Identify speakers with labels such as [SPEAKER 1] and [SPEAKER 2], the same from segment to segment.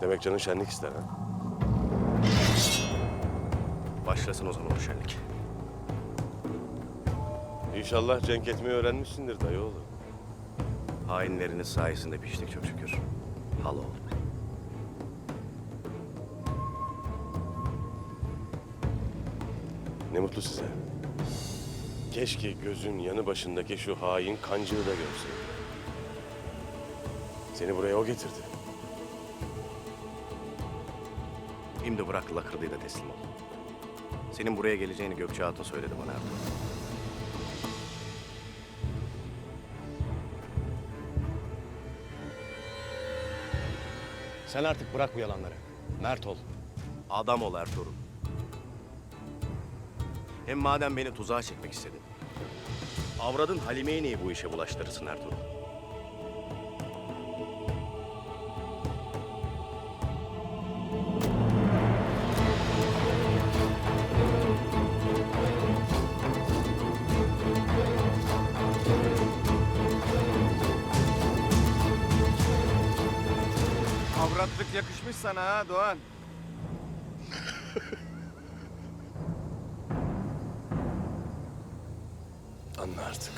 [SPEAKER 1] Demek canın şenlik ister ha?
[SPEAKER 2] Başlasın o zaman o şenlik.
[SPEAKER 1] İnşallah cenk etmeyi öğrenmişsindir dayıoğlu.
[SPEAKER 2] Hainleriniz sayesinde piştik çok şükür. Hal olduk.
[SPEAKER 1] Ne mutlu size. Keşke gözün yanı başındaki şu hain kancığı da görseydin. Seni buraya o getirdi.
[SPEAKER 2] Şimdi bırak lakırdıyı da teslim ol. Senin buraya geleceğini Gökçe Hatun söyledi bana Ertuğrul.
[SPEAKER 3] Sen artık bırak bu yalanları. Mert ol.
[SPEAKER 2] Adam ol Ertuğrul. Hem madem beni tuzağa çekmek istedin. Avradın Halime'yi niye bu işe bulaştırırsın Ertuğrul?
[SPEAKER 4] Avratlık yakışmış sana ha Doğan.
[SPEAKER 1] Anla artık.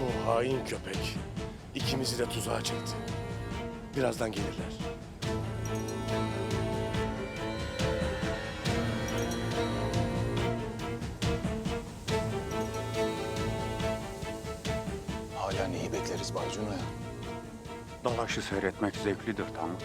[SPEAKER 1] Bu hain köpek ikimizi de tuzağa çekti. Birazdan gelirler.
[SPEAKER 5] Hala neyi bekleriz Bay Cuna'ya?
[SPEAKER 6] Dalaşı seyretmek zevklidir tamam.